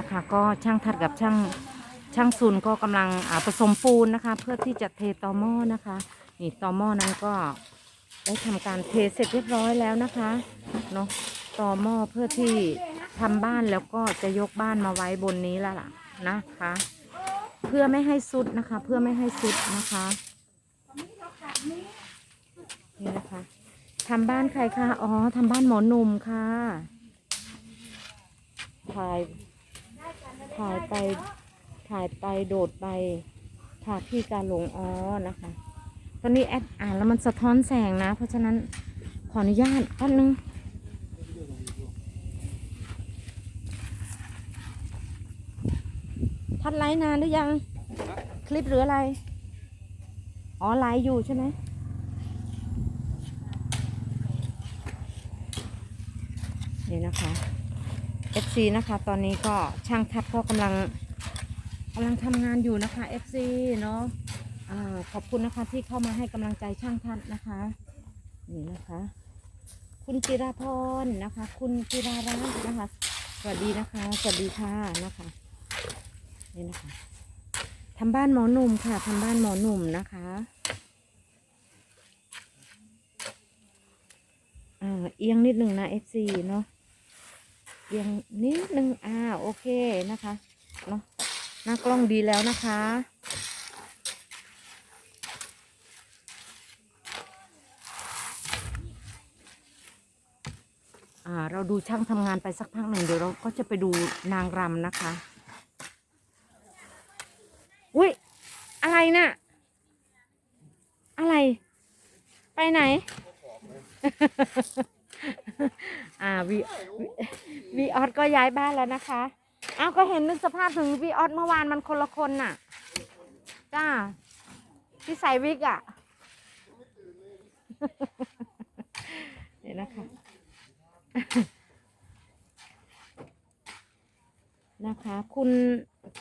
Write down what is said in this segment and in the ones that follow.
นะคะ ก็ช่างทัดกับช่างช่างซุนก็กำลังผสมปูนนะคะ เพื่อที่จะเทตอหม้อนะคะนี่ตอหม้อนั้นก็ได้ทำการเทเสร็จเรียบร้อยแล้วนะคะเนาะตอหม้อเพื่อที่ทำบ้านแล้วก็จะยกบ้านมาไว้บนนี้แล้วล่ะนะคะ เพื่อไม่ให้สุดนะคะ เพื่อไม่ให้สุดนะคะนี่นะคะทำบ้านใครคะ อ๋อ ทำบ้านหมอหนุ่มค่ะถ่าย ถ่ายไปถ่ายไปโดดไปถ่ายพี่การหลงอ๋อนะคะ ตอนนี้แอดอ่านแล้วมันสะท้อนแสงนะ เพราะฉะนั้นขออนุญาตแป๊บนึงทัดไลฟ์นานหรือยัง คลิปหรืออะไร อ๋อไลฟ์อยู่ใช่ไหมเนี่นะคะ FC นะคะ ตอนนี้ก็ช่างทัดก็กำลังกำลังทำงานอยู่นะคะ FC เนาะขอบคุณนะคะที่เข้ามาให้กำลังใจช่างทัดนะคะ นี่นะคะ คุณจิราพรนะคะ คุณจิรารัตน์นะคะ สวัสดีนะคะ สวัสดีค่ะนะคะนี่นะคะทำบ้านหมอหนุ่มค่ะทำบ้านหมอหนุ่มนะคะเอียงนิดหนึ่งนะ FC เนาะ เอียงนิดหนึ่งอ่าโอเคนะคะเนาะหน้ากล้องดีแล้วนะคะ อ่าเราดูช่างทำงานไปสักพักหนึ่งเดี๋ยวเราก็จะไปดูนางรำนะคะ อุ้ยอะไรน่ะ อะไร ไปไหน อ่าวีวีออสก็ย้ายบ้านแล้วนะคะอ้าวก็เห็นนึกสภาพถึงวีออสเมื่อวานมันคนละคนน่ะ จ้าที่ใส่วิกอะเดี๋ยวนะคะนะคะ คุณ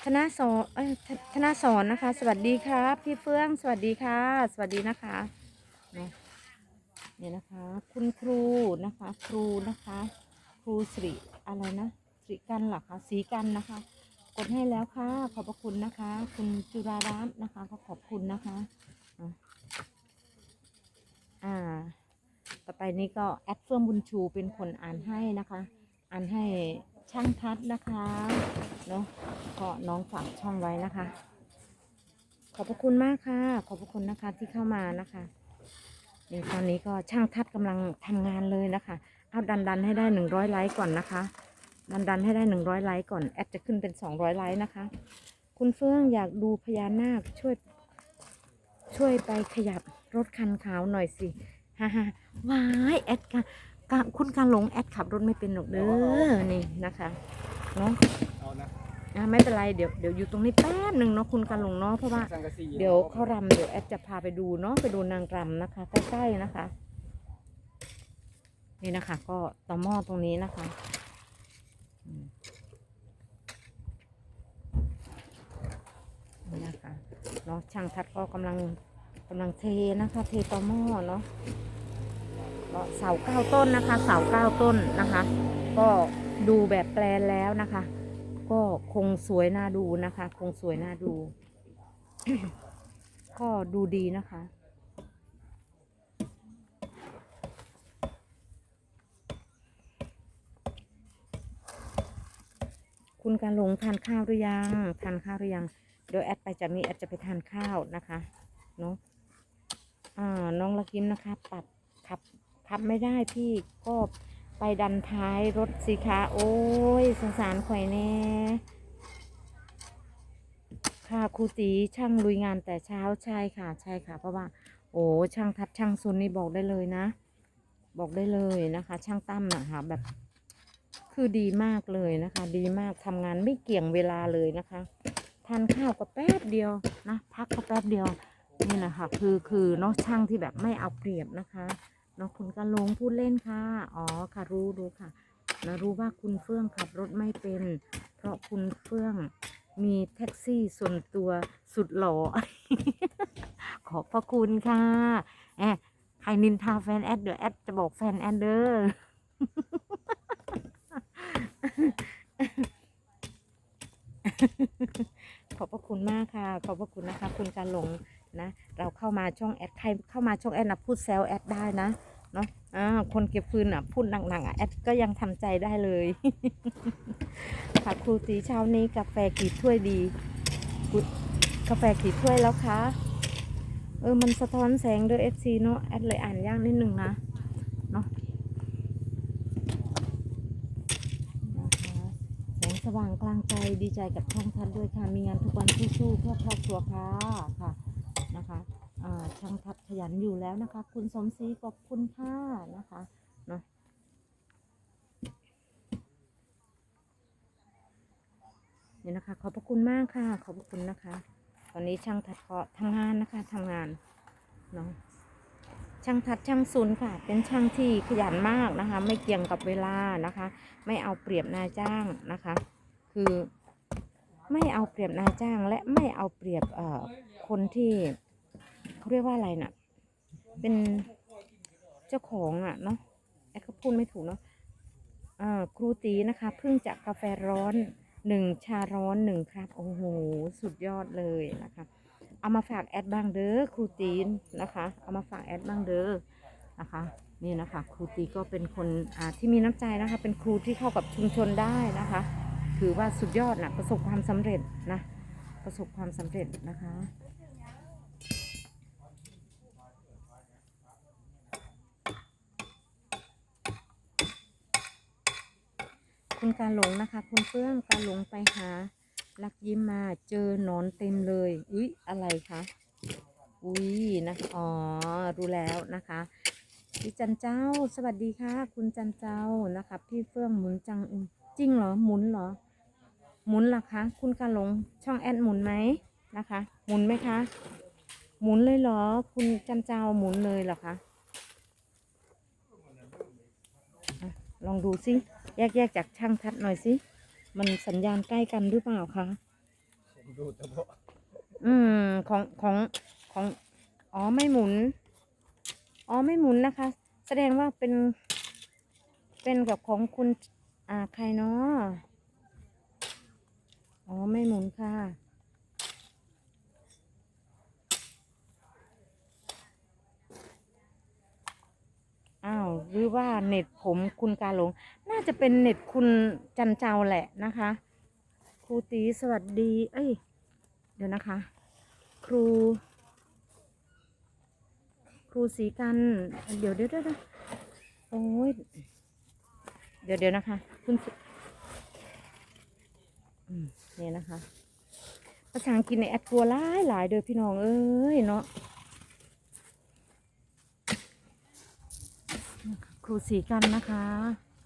ธนาสอนเอ้ยธธนาสอนนะคะ สวัสดีครับ พี่เฟื่อง สวัสดีค่ะ สวัสดีนะคะ เนี่ยนะคะ คุณครูนะคะ ครูนะคะ ครูสิริอะไรนะสิริกันหรอคะสีกันนะคะ กดให้แล้วค่ะ ขอบพระคุณนะคะ คุณจุรารัตน์นะคะ ก็ขอบคุณนะคะอะอ่า ต่อไปนี้ก็แอดเฟื่องบุญชูเป็นคนอ่านให้นะคะ อ่านให้ช่างทัดนะคะเนาะก็น้องฝากช่องไว้นะคะ ขอบพระคุณมากค่ะ ขอบพระคุณนะคะที่เข้ามานะคะ นี่ตอนนี้ก็ช่างทัดกำลังทำงานเลยนะคะ เอาดันดันๆให้ได้หนึ่งร้อยไลค์ก่อนนะคะ ดันดันๆให้ได้หนึ่งร้อยไลค์ก่อน แอดจะขึ้นเป็นสองร้อยไลค์นะคะ คุณเฟื่องอยากดูพญานาคช่วย ช่วยไปขยับรถคันขาวหน่อยสิฮ่าฮ่าว้ายแอดค่ะกะคุณการหลงแอดขับรถไม่เป็นหรอกเด้อนี่นะคะเนาะเอา นะอะไม่เป็นไรเดี๋ยวเดี๋ยวอยู่ตรงนี้แป๊บหนึ่งเนาะคุณการหลงเนาะเพราะว่าสังกะสีเดี๋ยวเขารำเดี๋ยวแอดจะพาไปดูเนาะไปดูนางรำนะคะ ใกล้ๆนะคะ นี่นะคะ ก็ต่อหม้อตรงนี้นะคะอืมนี่นะคะเนาะช่างทัดก็กำลังกำลังเทนะคะ เทต่อหม้อเนาะก็เสาเก้าต้นนะคะ เสาเก้าต้นนะคะ ก็ดูแบบแปลนแล้วนะคะ ก็คงสวยน่าดูนะคะ คงสวยน่าดู ก็ดูดีนะคะ คุณการหลงทานข้าวหรือยังทานข้าวหรือยังเดี๋ยวแอดไปจากนี้แอดจะไปทานข้าวนะคะเนาะอ่าน้องละกิมนะคะปัดขับขับไม่ได้พี่ก็ ไปดันท้ายรถสิคะโอ้ยสงสารข่อยแน่ค่ะครูตีช่างลุยงานแต่เช้าใช่ค่ะ ใช่ค่ะ เพราะว่า โอ้ช่างทัดช่างซุนนี่บอกได้เลยนะ บอกได้เลยนะคะ ช่างตั้มนะคะแบบ คือดีมากเลยนะคะ ดีมากทำงานไม่เกี่ยงเวลาเลยนะคะทานข้าวก็แป๊บเดียวนะ พักก็แป๊บเดียวนี่นะคะคือคือเนาะช่างที่แบบไม่เอาเปรียบนะคะ เนาะคุณกะลงพูดเล่นค่ะ อ๋อค่ะรู้รู้ค่ะนะรู้ว่าคุณเฟื่องขับรถไม่เป็น เพราะคุณเฟื่องมีแท็กซี่ส่วนตัวสุดหล่อ ขอบพระคุณค่ะแอบใครนินทาแฟนแอดเดี๋ยวแอดจะบอกแฟนแอดเด้อขอบพระคุณมากค่ะ ขอบพระคุณนะคะ คุณการหลงนะ เราเข้ามาช่องแอดใครเข้ามาช่องแอดนะพูดแซวแอดได้นะเนาะ อ่าคนเก็บฟืนอะพูดหนักๆอะแอดก็ยังทำใจได้เลยค่ะครูตีเช้านี้กาแฟกี่ถ้วยดีกาแฟกี่ถ้วยแล้วคะเออมันสะท้อนแสงด้วย FC เนาะแอดเลยอ่านยากนิดนึงนะเนาะนะคะแสงสว่างกลางใจดีใจกับช่องทัดด้วยค่ะ มีงานทุกวันสู้ๆเพื่อครอบครัวค่ะค่ะนะคะ ช่างทัดขยันอยู่แล้วนะคะ คุณสมศรีขอบคุณค่ะนะคะเนาะนี่นะคะ ขอบพระคุณมากค่ะ ขอบพระคุณนะคะ ตอนนี้ช่างทัดก็ทำงานนะคะทำงานเนาะช่างทัดช่างซุนค่ะ เป็นช่างที่ขยันมากนะคะ ไม่เกี่ยงกับเวลานะคะ ไม่เอาเปรียบนายจ้างนะคะ คือไม่เอาเปรียบนายจ้างและไม่เอาเปรียบคนที่ เขาเรียกว่าอะไรน่ะ เป็นเจ้าของอะเนาะแอดก็พูดไม่ถูกเนาะอ่อครูตีนะคะ เพิ่งจะกาแฟร้อนหนึ่งชาร้อนหนึ่งครับ โอ้โห สุดยอดเลยนะคะ เอามาฝากแอดบ้างเด้อครูตีนนะคะ เอามาฝากแอดบ้างเด้อนะคะนี่นะคะครูตีก็เป็นคนที่มีน้ำใจนะคะ เป็นครูที่เข้ากับชุมชนได้นะคะ ถือว่าสุดยอดนะประสบความสำเร็จนะประสบความสำเร็จนะคะ คุณการหลงนะคะ คุณเฟื่องการหลงไปหาลักยิ้มมาเจอหนอนเต็มเลย อุ๊ย อะไรคะอุ๊ยนะอ๋อรู้แล้วนะคะพี่จันเจ้า สวัสดีค่ะ คุณจันเจ้านะคะ พี่เฟื่องหมุนจังจริงเหรอหมุนเหรอ หมุนหรอคะคุณการหลงช่องแอดหมุนไหมนะคะ หมุนไหมคะ หมุนเลยเหรอ คุณจันเจ้าหมุนเลยเหรอคะอะลองดูสิ แยกแยกจากช่างทัดหน่อยสิ มันสัญญาณใกล้กันหรือเปล่าคะผมดูเฉพาะอืมของของของอ๋อไม่หมุน อ๋อไม่หมุนนะคะ แสดงว่าเป็น เป็นกับของคุณอ่าใครเนาะอ๋อไม่หมุนค่ะ อ้าวหรือว่าเน็ตผมคุณกาหลงาจะเป็นเน็ตคุณจันเจ้าแหละนะคะ ครูตีสวัสดี เอ้ย เดี๋ยวนะคะ ครู ครูสีกัน เดี๋ยวเดี๋ยวเดี๋ยวโอ้ย เดี๋ยวเดี๋ยวนะคะ คุณเนี่ยนะคะ ภาษาอังกฤษในแอดกลัวหลายหลายเด้อพี่น้องเอ้ยเนาะครูสีกันนะคะ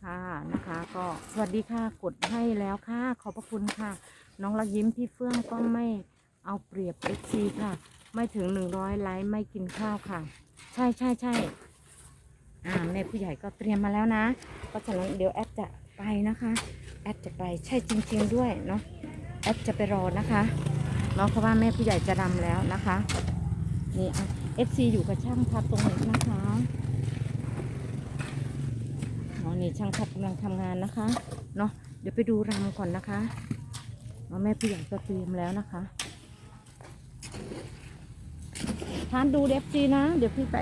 ค่ะนะคะ ก็สวัสดีค่ะกดให้แล้วค่ะ ขอบพระคุณค่ะ น้องรักยิ้มพี่เฟื่องก็ไม่เอาเปรียบเอซีค่ะ ไม่ถึงหนึ่งร้อยไลค์ไม่กินข้าวค่ะ ใช่ใช่ใช่อ่าแม่ผู้ใหญ่ก็เตรียมมาแล้วนะ เพราะฉะนั้นเดี๋ยวแอดจะไปนะคะ แอดจะไปใช่จริง ๆ ด้วยเนาะแอดจะไปรอนะคะเนาะเพราะว่าแม่ผู้ใหญ่จะรำแล้วนะคะนี่อะเอฟซีอยู่กับช่างทับตรงนี้นะคะ อ๋อนี่ช่างทัดกำลังทำงานนะคะ เนาะเดี๋ยวไปดูรำก่อนนะคะเราแม่ผู้ใหญ่ก็เตรียมแล้วนะคะทานดูเดฟซีนะ เดี๋ยวพี่ไป